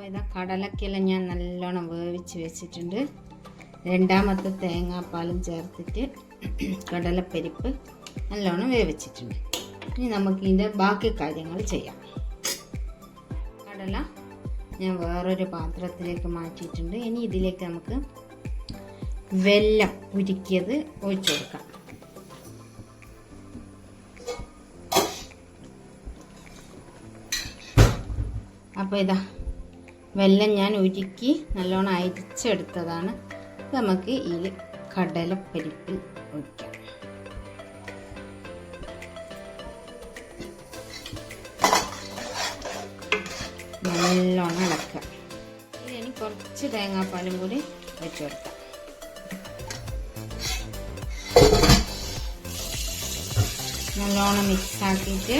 അപ്പൊ ഇതാ കടലക്കെല്ലാം ഞാൻ നല്ലോണം വേവിച്ച് വെച്ചിട്ടുണ്ട്. രണ്ടാമത്തെ തേങ്ങാപ്പാലും ചേർത്തിട്ട് കടലപ്പരിപ്പ് നല്ലോണം വേവിച്ചിട്ടുണ്ട്. ഇനി നമുക്ക് ഇതിന്റെ ബാക്കി കാര്യങ്ങൾ ചെയ്യാം. കടല ഞാൻ വേറൊരു പാത്രത്തിലേക്ക് മാറ്റിയിട്ടുണ്ട്. ഇനി ഇതിലേക്ക് നമുക്ക് വെല്ലം ഉരുക്കിയത് ഒഴിച്ചു കൊടുക്കാം. അപ്പോൾ ഇതാ വെല്ലം ഞാൻ ഉരുക്കി നല്ലോണം അരിച്ചെടുത്തതാണ്. നമുക്ക് ഈ കടലപ്പരിപ്പിൽ ഒഴിക്കാം. നല്ലോണം ഇളക്കുക ഇനി കുറച്ച് തേങ്ങാപ്പാലും കൂടി വെച്ച് കൊടുക്കാം. നല്ലോണം മിക്സ് ആക്കിയിട്ട്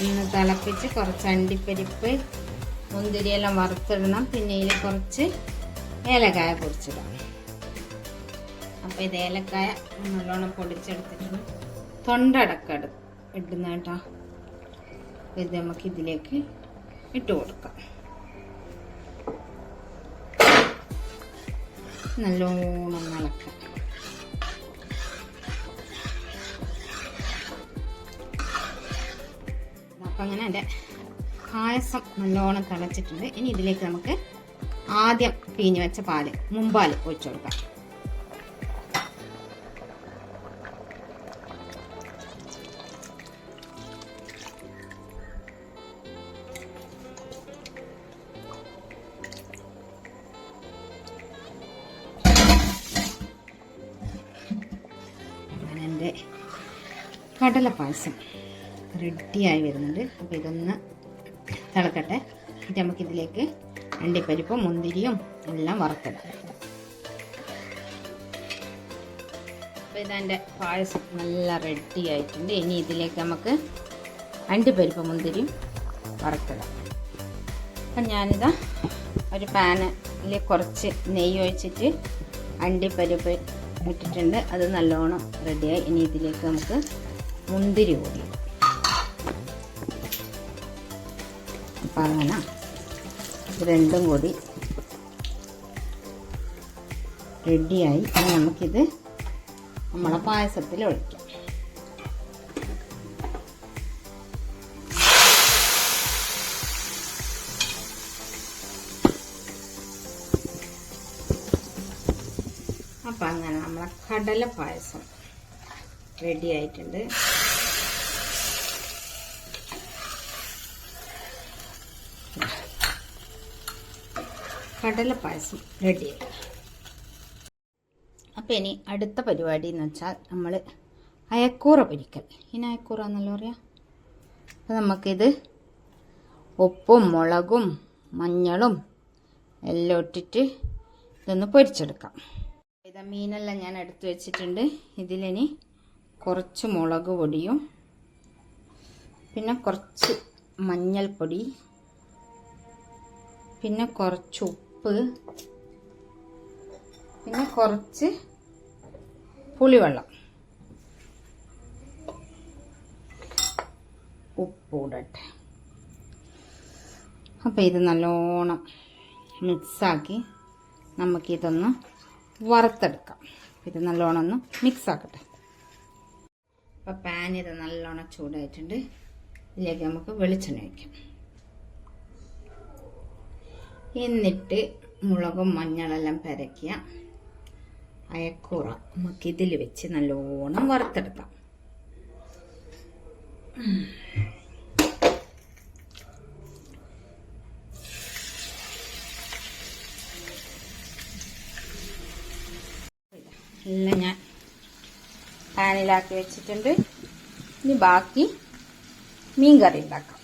ഒന്ന് തിളപ്പിച്ച് കുറച്ച് അണ്ടിപ്പരിപ്പ് മുന്തിരിയെല്ലാം വറുത്തിടണം. പിന്നെ ഇതിൽ കുറച്ച് ഏലക്കായ പൊടിച്ചിടണം അപ്പോൾ ഇത് ഏലക്കായ നല്ലോണം പൊടിച്ചെടുത്തിട്ടുണ്ട്. തൊണ്ടടക്കം ഇടുന്ന കേട്ടോ. ഇത് നമുക്ക് ഇതിലേക്ക് ഇട്ട് കൊടുക്കാം. നല്ലോണം ഇളക്കാം അപ്പം അങ്ങനെ എന്റെ പായസം നല്ലോണം തിളച്ചിട്ടുണ്ട്. ഇനി ഇതിലേക്ക് നമുക്ക് ആദ്യം പിഴിഞ്ഞ് വെച്ച പാൽ മുമ്പാൽ ഒഴിച്ചു കൊടുക്കാം. കടല പായസം റെഡിയായി വരുന്നുണ്ട്. അപ്പോൾ ഇതൊന്ന് തിളക്കട്ടെ. എന്നിട്ട് നമുക്കിതിലേക്ക് അണ്ടിപ്പരിപ്പും മുന്തിരിയും എല്ലാം വറുത്തിടാം. അപ്പോൾ ഇതെന്റെ പായസം നല്ല റെഡി ആയിട്ടുണ്ട്. ഇനി ഇതിലേക്ക് നമുക്ക് അണ്ടിപ്പരിപ്പ് മുന്തിരിയും വറുത്തിടാം. അപ്പം ഞാനിതാ ഒരു പാനിൽ കുറച്ച് നെയ്യ് ഒഴിച്ചിട്ട് അണ്ടിപ്പരിപ്പ് ഇട്ടിട്ടുണ്ട്. അത് നല്ലോണം റെഡിയായി ഇനി ഇതിലേക്ക് നമുക്ക് മുന്തിരി കൂടി അപ്പം അങ്ങനെ രണ്ടും കൂടി റെഡിയായി ഇനി നമുക്കിത് നമ്മളെ പായസത്തിൽ ഒഴിക്കാം. അപ്പം അങ്ങനെ നമ്മളെ കടല പായസം റെഡി ആയിട്ടുണ്ട്. കടല പായസം റെഡിയായി അപ്പം ഇനി അടുത്ത പരിപാടി എന്ന് വെച്ചാൽ നമ്മൾ അയക്കൂറ പൊരിക്കൽ. ഇനി അയക്കൂറ എന്നല്ലോ പറയാം? അപ്പം നമുക്കിത് ഉപ്പും മുളകും മഞ്ഞളും എല്ലാം ഇട്ടിട്ട് ഇതൊന്ന് പൊരിച്ചെടുക്കാം. ഇതാ മീനെല്ലാം ഞാൻ എടുത്തു വെച്ചിട്ടുണ്ട്. ഇതിലിനി കുറച്ച് മുളക് പൊടിയും പിന്നെ കുറച്ച് മഞ്ഞൾപ്പൊടി പിന്നെ കുറച്ച് ഉപ്പ്. പിന്നെ കുറച്ച് പുളിവെള്ളം. ഉപ്പൂടട്ടെ. അപ്പം അപ്പോൾ ഇത് നല്ലോണം മിക്സാക്കി നമുക്കിതൊന്ന് വറുത്തെടുക്കാം. ഇത് നല്ലോണം ഒന്ന് മിക്സാക്കട്ടെ. അപ്പോൾ പാൻ ഇത് നല്ലോണം ചൂടായിട്ടുണ്ട്. ഇതിലേക്ക് നമുക്ക് വെളിച്ചെണ്ണ ഒഴിക്കാം. എന്നിട്ട് മുളകും മഞ്ഞളെല്ലാം പരക്കിയ അയക്കൂറ നമുക്ക് ഇതിൽ വെച്ച് നല്ലോണം വറുത്തെടുക്കാം. എല്ലാം ഞാൻ പാനിലാക്കി വെച്ചിട്ടുണ്ട്. ഇനി ബാക്കി മീൻ കറി ഉണ്ടാക്കാം.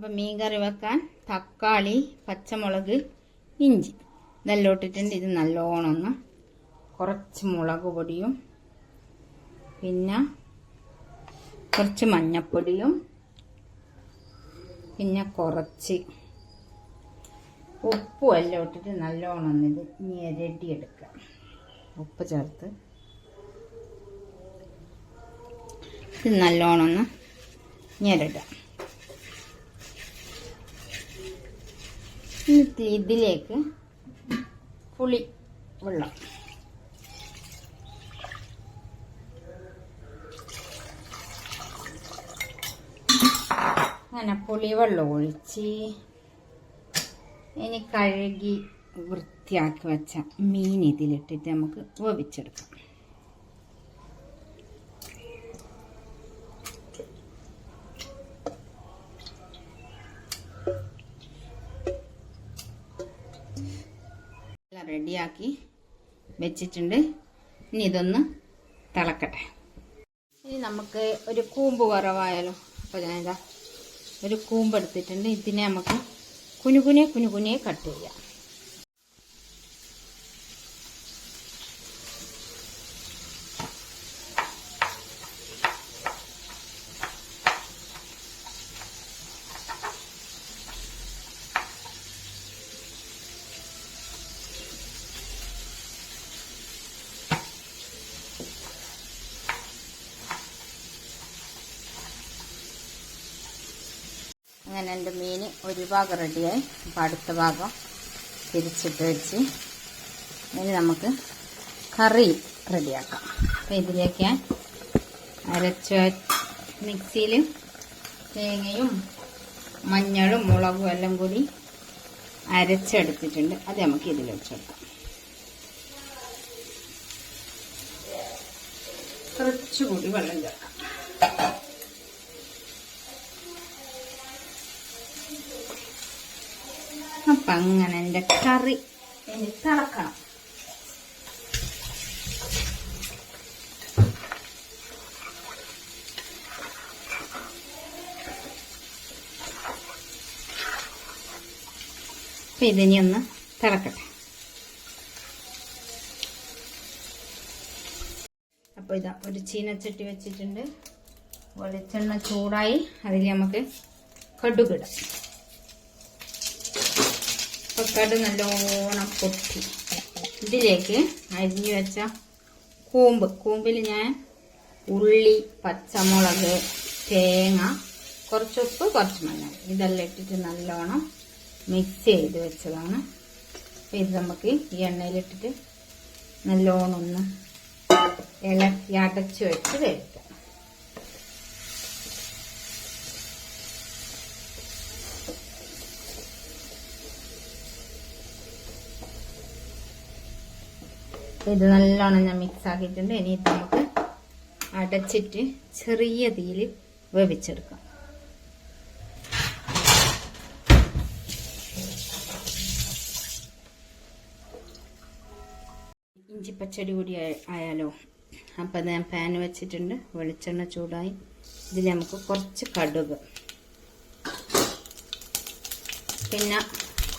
അപ്പം മീൻ കറി വെക്കാൻ തക്കാളി പച്ചമുളക് ഇഞ്ചി. ഇതെല്ലാം ഇട്ടിട്ടുണ്ട് ഇത് നല്ലോണം ഒന്ന് കുറച്ച് മുളക് പൊടിയും പിന്നെ കുറച്ച് മഞ്ഞപ്പൊടിയും പിന്നെ കുറച്ച് ഉപ്പും എല്ലാം ഇട്ടിട്ട് നല്ലോണം ഇത് ഞെരടി എടുക്കുക ഉപ്പ് ചേർത്ത് ഇത് നല്ലോണം ഒന്ന് ഇതിലേക്ക് പുളി വെള്ളം. അങ്ങനെ പുളിവെള്ളം ഒഴിച്ച് ഇനി കഴുകി വൃത്തിയാക്കി വെച്ച മീൻ ഇതിലിട്ടിട്ട് നമുക്ക് വേവിച്ചെടുക്കാം. റെഡിയാക്കി വെച്ചിട്ടുണ്ട്. ഇനി ഇതൊന്ന് തിളക്കട്ടെ. ഇനി നമുക്ക് ഒരു കൂമ്പ് കുറവായാലോ. അപ്പോൾ ഞാനിതാ ഒരു കൂമ്പ് എടുത്തിട്ടുണ്ട്. ഇതിനെ നമുക്ക് കുനുകുനെ കുനുകുനെ കട്ട് ചെയ്യാം. അങ്ങനെ എന്റെ മീൻ ഒരു ഭാഗം റെഡിയായി. അപ്പോൾ അടുത്ത ഭാഗം തിരിച്ചിട്ട് വെച്ച് ഇനി നമുക്ക് കറി റെഡിയാക്കാം. അപ്പോൾ ഇതിലേക്ക് ഞാൻ അരച്ച മിക്സിയിൽ തേങ്ങയും മഞ്ഞളും മുളകും എല്ലാം കൂടി അരച്ചെടുത്തിട്ടുണ്ട്. അത് നമുക്ക് ഇതിൽ വെച്ചെടുക്കാം. കുറച്ചുകൂടി വെള്ളം ചേർക്കാം. അപ്പം അങ്ങനെ എന്റെ കറി ഇനി തിളക്കണം. അപ്പം ഇതിനി ഒന്ന് തിളക്കട്ടെ. അപ്പോൾ ഇതാ ഒരു ചീനച്ചട്ടി വെച്ചിട്ടുണ്ട്. വെളിച്ചെണ്ണ ചൂടായി. അതിൽ നമുക്ക് കടുകിടാം കട് നല്ലോണം പൊട്ടി. ഇതിലേക്ക് അരിഞ്ഞു വെച്ച കൂമ്പ്. കൂമ്പിൽ ഞാൻ ഉള്ളി പച്ചമുളക് തേങ്ങ കുറച്ച് ഉപ്പ് കുറച്ച് മഞ്ഞൾ. ഇതെല്ലാം ഇട്ടിട്ട് നല്ലോണം മിക്സ് ചെയ്ത് വെച്ചതാണ്. ഇത് നമുക്ക് ഈ എണ്ണയിലിട്ടിട്ട് നല്ലോണം ഒന്ന് ഇളക്കി അടച്ച് വെച്ച് കഴിക്കാം ഇത് നല്ലോണം ഞാൻ മിക്സ് ആക്കിയിട്ടുണ്ട്. ഇനി നമുക്ക് അടച്ചിട്ട് ചെറിയ തീയിൽ വേവിച്ചെടുക്കാം. ഇഞ്ചി പച്ചടി കൂടി ആയ- ആയാലോ. അപ്പം ഞാൻ പാൻ വെച്ചിട്ടുണ്ട്. വെളിച്ചെണ്ണ ചൂടായി. ഇതിൽ നമുക്ക് കുറച്ച് കടുക്. പിന്നെ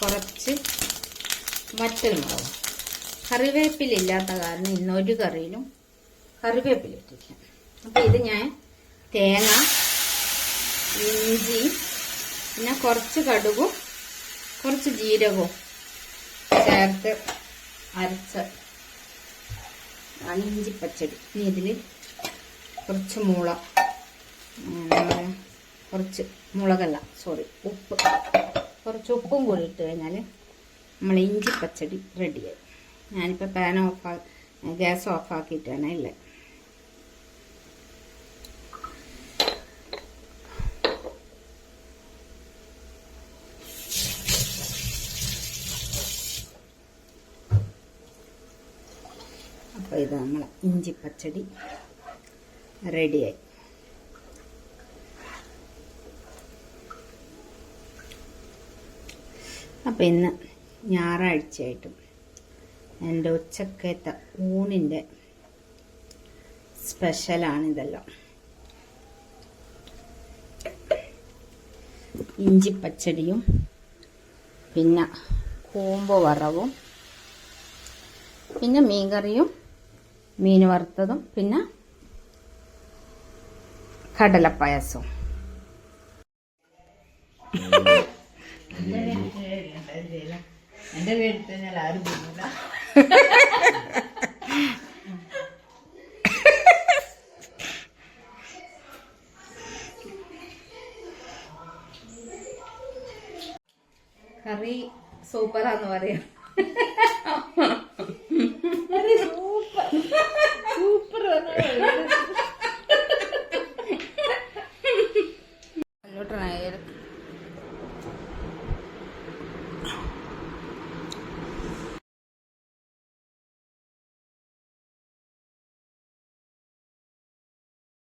കുറച്ച് വറ്റൽ മുളക് കറിവേപ്പിലില്ലാത്ത കാരണം ഇന്നൊരു കറിയിലും കറിവേപ്പില ഇട്ടില്ല അപ്പം ഇത് ഞാൻ തേങ്ങ ഇഞ്ചി പിന്നെ കുറച്ച് കടുകും കുറച്ച് ജീരകവും ചേർത്ത് അരച്ച ആണ് ഇഞ്ചി പച്ചടി. ഇനി ഇതിൽ കുറച്ച് മുള കുറച്ച് മുളകല്ല സോറി ഉപ്പ്. കുറച്ച് ഉപ്പും കൂടി ഇട്ട് കഴിഞ്ഞാൽ നമ്മൾ ഇഞ്ചി പച്ചടി റെഡിയായി ഞാനിപ്പോൾ പാൻ ഓഫ് ഗ്യാസ് ഓഫാക്കിയിട്ടാണ് ഉള്ളത് അപ്പോൾ ഇത് നമ്മൾ ഇഞ്ചി പച്ചടി റെഡിയായി. അപ്പം ഇന്ന് ഞായറാഴ്ചയായിട്ടും എന്റെ ഉച്ചക്കത്തെ ഊണിന്റെ സ്പെഷ്യലാണ് ഇതെല്ലാം. ഇഞ്ചി പച്ചടിയും പിന്നെ കൂമ്പ് വറവും പിന്നെ മീൻകറിയും മീൻ വറുത്തതും പിന്നെ കടലപ്പായസവും. എന്റെ വീട്ടിൽ തന്നെ ആരും കറി സൂപ്പറാന്ന് പറയാം.